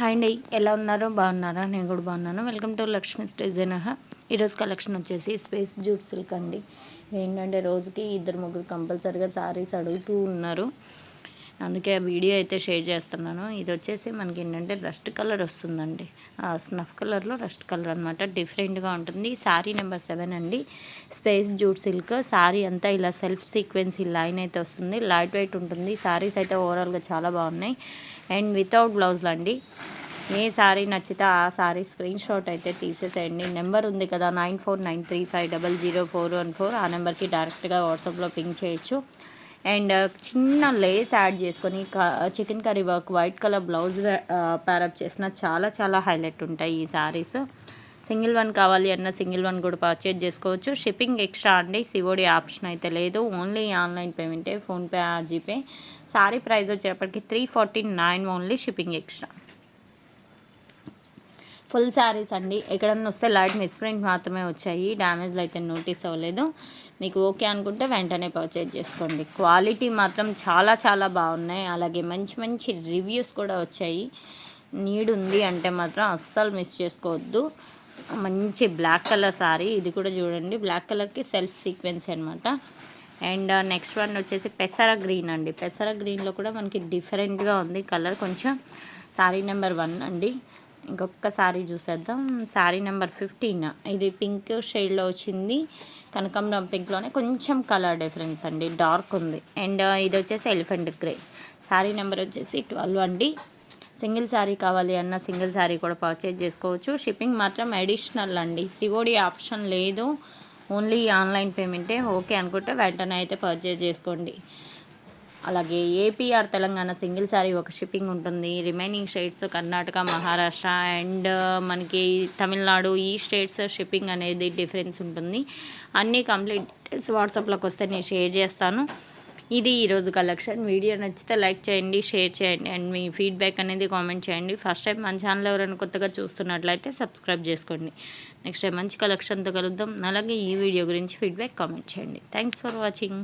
Hi అండి. ఎలా ఉన్నారో? బాగున్నారా? నేను కూడా బాగున్నాను. వెల్కమ్ టు లక్ష్మీ డిజైన్ ఈరోజు కలెక్షన్ వచ్చేసి స్పేస్ జూట్ సిల్క్ అండి. ఏంటంటే రోజుకి ఇద్దరు ముగ్గురు కంపల్సరీగా సారీస్ అడుగుతూ ఉన్నారు. అందుకే ఆ వీడియో అయితే షేర్ చేస్తున్నాను. ఇది వచ్చేసి మనకి ఏంటంటే రస్ట్ కలర్ వస్తుందండి. స్నఫ్ కలర్లో రస్ట్ కలర్ అనమాట డిఫరెంట్గా ఉంటుంది. శారీ నెంబర్ సెవెన్ అండి. Space jute silk. శారీ అంతా ఇలా సెల్ఫ్ సీక్వెన్స్ ఈ లైన్ అయితే వస్తుంది. లైట్ వెయిట్ ఉంటుంది. శారీస్ అయితే ఓవరాల్గా చాలా బాగున్నాయి. అండ్ వితౌట్ బ్లౌజ్లు అండి. ఏ శారీ నచ్చితే ఆ శారీ స్క్రీన్ షాట్ అయితే తీసేసేయండి. నెంబర్ ఉంది కదా nine four nine three five double zero four one four. ఆ నెంబర్కి డైరెక్ట్గా వాట్సాప్లో పింక్ చేయొచ్చు. అండ్ చిన్న లేస్ యాడ్ చేసుకొని chicken curry work white colour blouse pair up చేసిన చాలా చాలా హైలైట్ ఉంటాయి ఈ శారీస్ సింగిల్ వన్ కావాలి అన్న సింగిల్ వన్ కూడా పర్చేజ్ చేసుకోవచ్చు. షిప్పింగ్ ఎక్స్ట్రా అండి. సివోడి ఆప్షన్ అయితే లేదు. ఓన్లీ ఆన్లైన్ పేమెంటే ఫోన్పే జీపే సారీ ప్రైస్ వచ్చేటప్పటికి three forty nine only shipping extra full saris అండి. ఎక్కడన్నా వస్తే లైట్ మిస్ప్రింట్ మాత్రమే వచ్చాయి. డ్యామేజ్లు అయితే నోటీస్ అవ్వలేదు. మీకు ఓకే అనుకుంటే వెంటనే పర్చేజ్ చేసుకోండి. క్వాలిటీ మాత్రం చాలా చాలా బాగున్నాయి. అలాగే మంచి మంచి రివ్యూస్ కూడా వచ్చాయి. నీడ్ ఉంది అంటే మాత్రం అస్సలు మిస్ చేసుకోవద్దు. మంచి బ్లాక్ కలర్ సారీ ఇది కూడా చూడండి. బ్లాక్ కలర్కి సెల్ఫ్ సీక్వెన్స్ అనమాట అండ్ నెక్స్ట్ వన్ వచ్చేసి పెసర గ్రీన్ అండి. పెసర గ్రీన్లో కూడా మనకి డిఫరెంట్గా ఉంది. కలర్ కొంచెం శారీ నెంబర్ వన్ అండి. ఇంకొక శారీ చూసేద్దాం. Sari number fifteen. ఇది పింక్ షేడ్లో వచ్చింది. కనకంబరం పింక్లోనే కొంచెం కలర్ డిఫరెన్స్ అండి. డార్క్ ఉంది. అండ్ ఇది వచ్చేసి ఎలిఫెంట్ గ్రే. శారీ నెంబర్ వచ్చేసి ట్వెల్వ్ అండి. సింగిల్ శారీ కావాలి అన్న సింగిల్ శారీ కూడా పర్చేజ్ చేసుకోవచ్చు. షిప్పింగ్ మాత్రం అడిషనల్ అండి. సివోడి ఆప్షన్ లేదు. ఓన్లీ ఆన్లైన్ పేమెంటే. ఓకే అనుకుంటే వెంటనే అయితే పర్చేజ్ చేసుకోండి. అలాగే ఏపీఆర్ తెలంగాణ సింగిల్ శారీ ఒక షిప్పింగ్ ఉంటుంది. Remaining states Karnataka Maharashtra and మనకి తమిళనాడు ఈ స్టేట్స్ షిప్పింగ్ అనేది డిఫరెన్స్ ఉంటుంది. అన్నీ కంప్లీట్ వాట్సాప్లోకి వస్తే నేను షేర్ చేస్తాను. ఇది ఈరోజు కలెక్షన్. వీడియో నచ్చితే లైక్ చేయండి షేర్ చేయండి అండ్ మీ ఫీడ్బ్యాక్ అనేది కామెంట్ చేయండి. ఫస్ట్ టైం మన ఛానల్ ఎవరైనా కొత్తగా చూస్తున్నట్లయితే సబ్స్క్రైబ్ చేసుకోండి. నెక్స్ట్ టైం మంచి కలెక్షన్తో కలుద్దాం. అలాగే ఈ వీడియో గురించి ఫీడ్బ్యాక్ కామెంట్ చేయండి. Thanks for watching.